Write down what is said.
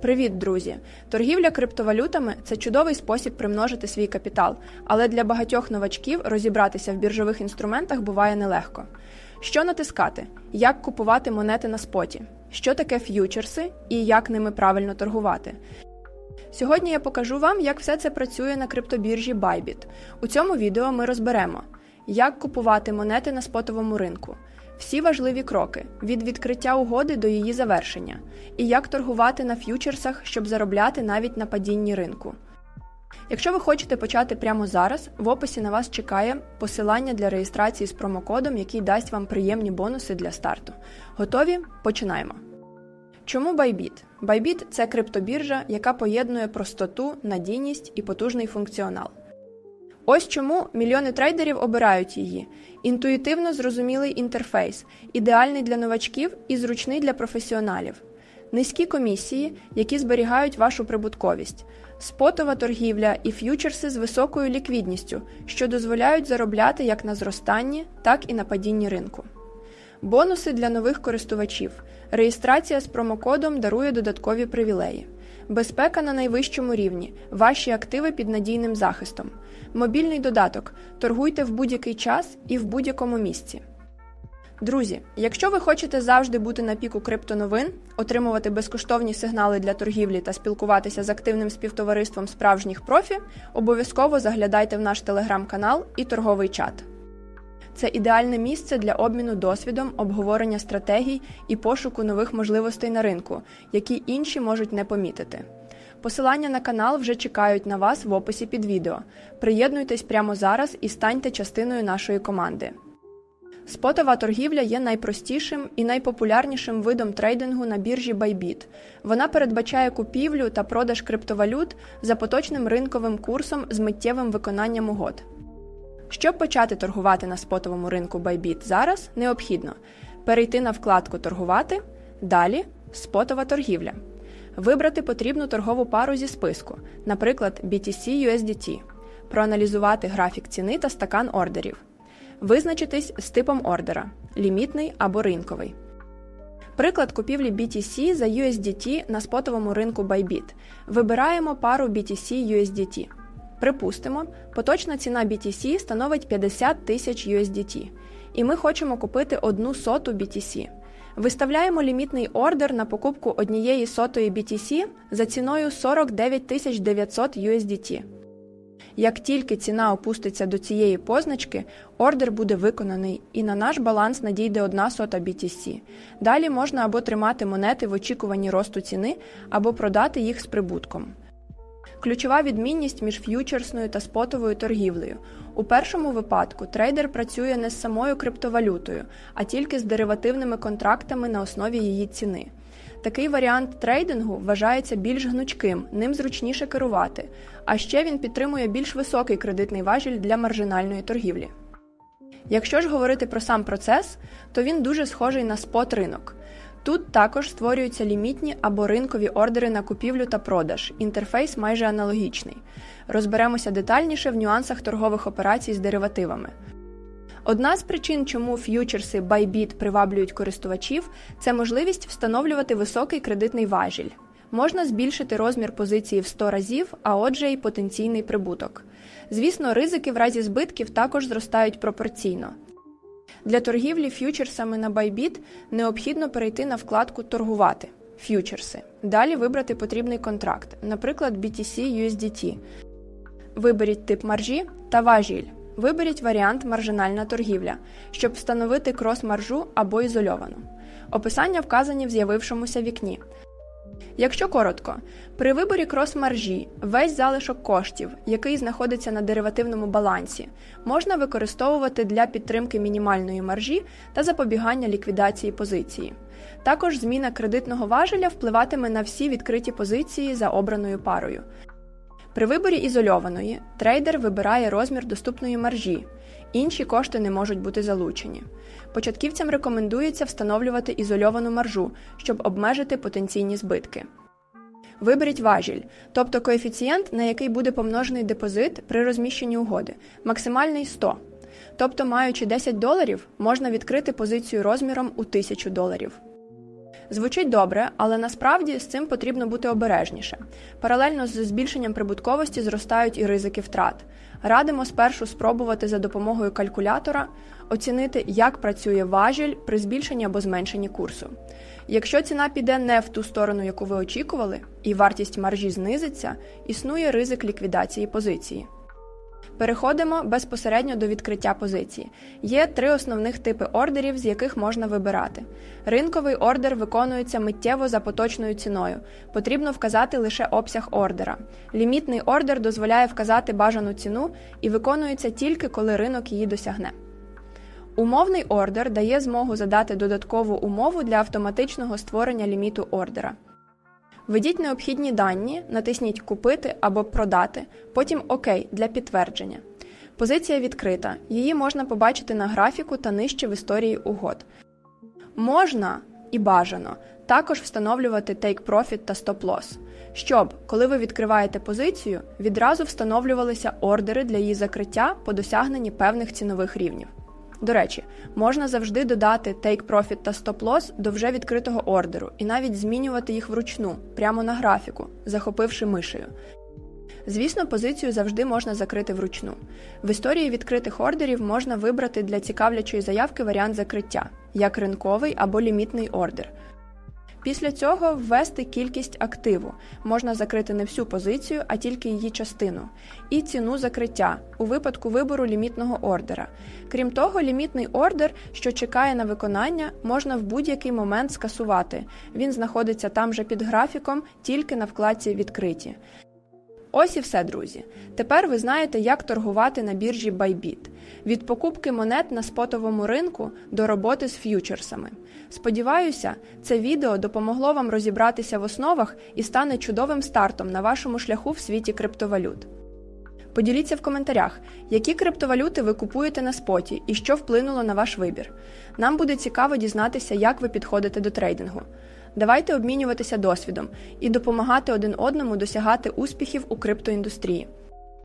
Привіт, друзі! Торгівля криптовалютами це чудовий спосіб примножити свій капітал, але для багатьох новачків розібратися в біржових інструментах буває нелегко. Що натискати? Як купувати монети на споті? Що таке ф'ючерси і як ними правильно торгувати? Сьогодні я покажу вам, як все це працює на криптобіржі Bybit. У цьому відео ми розберемо, як купувати монети на спотовому ринку, всі важливі кроки від відкриття угоди до її завершення, і як торгувати на ф'ючерсах, щоб заробляти навіть на падінні ринку. Якщо ви хочете почати прямо зараз, в описі на вас чекає посилання для реєстрації з промокодом, який дасть вам приємні бонуси для старту. Готові? Починаємо. Чому Bybit? Bybit – це криптобіржа, яка поєднує простоту, надійність і потужний функціонал. Ось чому мільйони трейдерів обирають її. Інтуїтивно зрозумілий інтерфейс, ідеальний для новачків і зручний для професіоналів. Низькі комісії, які зберігають вашу прибутковість, спотова торгівля і ф'ючерси з високою ліквідністю, що дозволяють заробляти як на зростанні, так і на падінні ринку. Бонуси для нових користувачів. Реєстрація з промокодом дарує додаткові привілеї. Безпека на найвищому рівні. Ваші активи під надійним захистом. Мобільний додаток. Торгуйте в будь-який час і в будь-якому місці. Друзі, якщо ви хочете завжди бути на піку криптоновин, отримувати безкоштовні сигнали для торгівлі та спілкуватися з активним співтовариством справжніх профі, обов'язково заглядайте в наш телеграм-канал і торговий чат. Це ідеальне місце для обміну досвідом, обговорення стратегій і пошуку нових можливостей на ринку, які інші можуть не помітити. Посилання на канал вже чекають на вас в описі під відео. Приєднуйтесь прямо зараз і станьте частиною нашої команди. Спотова торгівля є найпростішим і найпопулярнішим видом трейдингу на біржі Bybit. Вона передбачає купівлю та продаж криптовалют за поточним ринковим курсом з миттєвим виконанням угод. Щоб почати торгувати на спотовому ринку Bybit зараз, необхідно перейти на вкладку Торгувати, далі Спотова торгівля, вибрати потрібну торгову пару зі списку, наприклад, BTC USDT, проаналізувати графік ціни та стакан ордерів, визначитись з типом ордера лімітний або ринковий. Приклад купівлі BTC за USDT на спотовому ринку Bybit. Вибираємо пару BTC USDT. Припустимо, поточна ціна BTC становить 50 тисяч USDT, і ми хочемо купити одну соту BTC. Виставляємо лімітний ордер на покупку однієї сотої BTC за ціною 49 900 USDT. Як тільки ціна опуститься до цієї позначки, ордер буде виконаний і на наш баланс надійде одна сота BTC. Далі можна або тримати монети в очікуванні росту ціни, або продати їх з прибутком. Ключова відмінність між ф'ючерсною та спотовою торгівлею. У першому випадку трейдер працює не з самою криптовалютою, а тільки з деривативними контрактами на основі її ціни. Такий варіант трейдингу вважається більш гнучким, ним зручніше керувати, а ще він підтримує більш високий кредитний важіль для маржинальної торгівлі. Якщо ж говорити про сам процес, то він дуже схожий на спот ринок. Тут також створюються лімітні або ринкові ордери на купівлю та продаж. Інтерфейс майже аналогічний. Розберемося детальніше в нюансах торгових операцій з деривативами. Одна з причин, чому ф'ючерси Bybit приваблюють користувачів, це можливість встановлювати високий кредитний важіль. Можна збільшити розмір позиції в 100 разів, а отже, й потенційний прибуток. Звісно, ризики в разі збитків також зростають пропорційно. Для торгівлі ф'ючерсами на Bybit необхідно перейти на вкладку Торгувати ф'ючерси. Далі вибрати потрібний контракт, наприклад, BTC USDT. Виберіть тип маржі та важіль. Виберіть варіант маржинальна торгівля, щоб встановити крос-маржу або ізольовану. Описання вказані в з'явившомуся вікні. Якщо коротко, при виборі крос-маржі весь залишок коштів, який знаходиться на деривативному балансі, можна використовувати для підтримки мінімальної маржі та запобігання ліквідації позиції. Також зміна кредитного важеля впливатиме на всі відкриті позиції за обраною парою. При виборі ізольованої трейдер вибирає розмір доступної маржі, інші кошти не можуть бути залучені. Початківцям рекомендується встановлювати ізольовану маржу, щоб обмежити потенційні збитки. Виберіть важіль, тобто коефіцієнт, на який буде помножений депозит при розміщенні угоди, максимальний 100. Тобто, маючи 10 доларів, можна відкрити позицію розміром у 1000 доларів. Звучить добре, але насправді з цим потрібно бути обережніше. Паралельно з збільшенням прибутковості зростають і ризики втрат. Радимо спершу спробувати за допомогою калькулятора оцінити, як працює важіль при збільшенні або зменшенні курсу. Якщо ціна піде не в ту сторону, яку ви очікували, і вартість маржі знизиться, існує ризик ліквідації позиції. Переходимо безпосередньо до відкриття позиції. Є три основних типи ордерів, з яких можна вибирати. Ринковий ордер виконується миттєво за поточною ціною. Потрібно вказати лише обсяг ордера. Лімітний ордер дозволяє вказати бажану ціну і виконується тільки коли ринок її досягне. Умовний ордер дає змогу задати додаткову умову для автоматичного створення ліміту ордера. Введіть необхідні дані, натисніть Купити або Продати, потім ОК для підтвердження. Позиція відкрита. Її можна побачити на графіку та нижче в історії угод. Можна і бажано також встановлювати Take Profit та Stop Loss, щоб, коли ви відкриваєте позицію, відразу встановлювалися ордери для її закриття по досягненні певних цінових рівнів. До речі, можна завжди додати Take Profit та Stop Loss до вже відкритого ордеру і навіть змінювати їх вручну, прямо на графіку, захопивши мишею. Звісно, позицію завжди можна закрити вручну. В історії відкритих ордерів можна вибрати для цікавлячої заявки варіант закриття, як ринковий або лімітний ордер. Після цього ввести кількість активу. Можна закрити не всю позицію, а тільки її частину, і ціну закриття у випадку вибору лімітного ордера. Крім того, лімітний ордер, що чекає на виконання, можна в будь-який момент скасувати. Він знаходиться там же під графіком, тільки на вкладці відкриті. Ось і все, друзі. Тепер ви знаєте, як торгувати на біржі Bybit. Від покупки монет на спотовому ринку до роботи з ф'ючерсами. Сподіваюся, це відео допомогло вам розібратися в основах і стане чудовим стартом на вашому шляху в світі криптовалют. Поділіться в коментарях, які криптовалюти ви купуєте на споті і що вплинуло на ваш вибір. Нам буде цікаво дізнатися, як ви підходите до трейдингу. Давайте обмінюватися досвідом і допомагати один одному досягати успіхів у криптоіндустрії.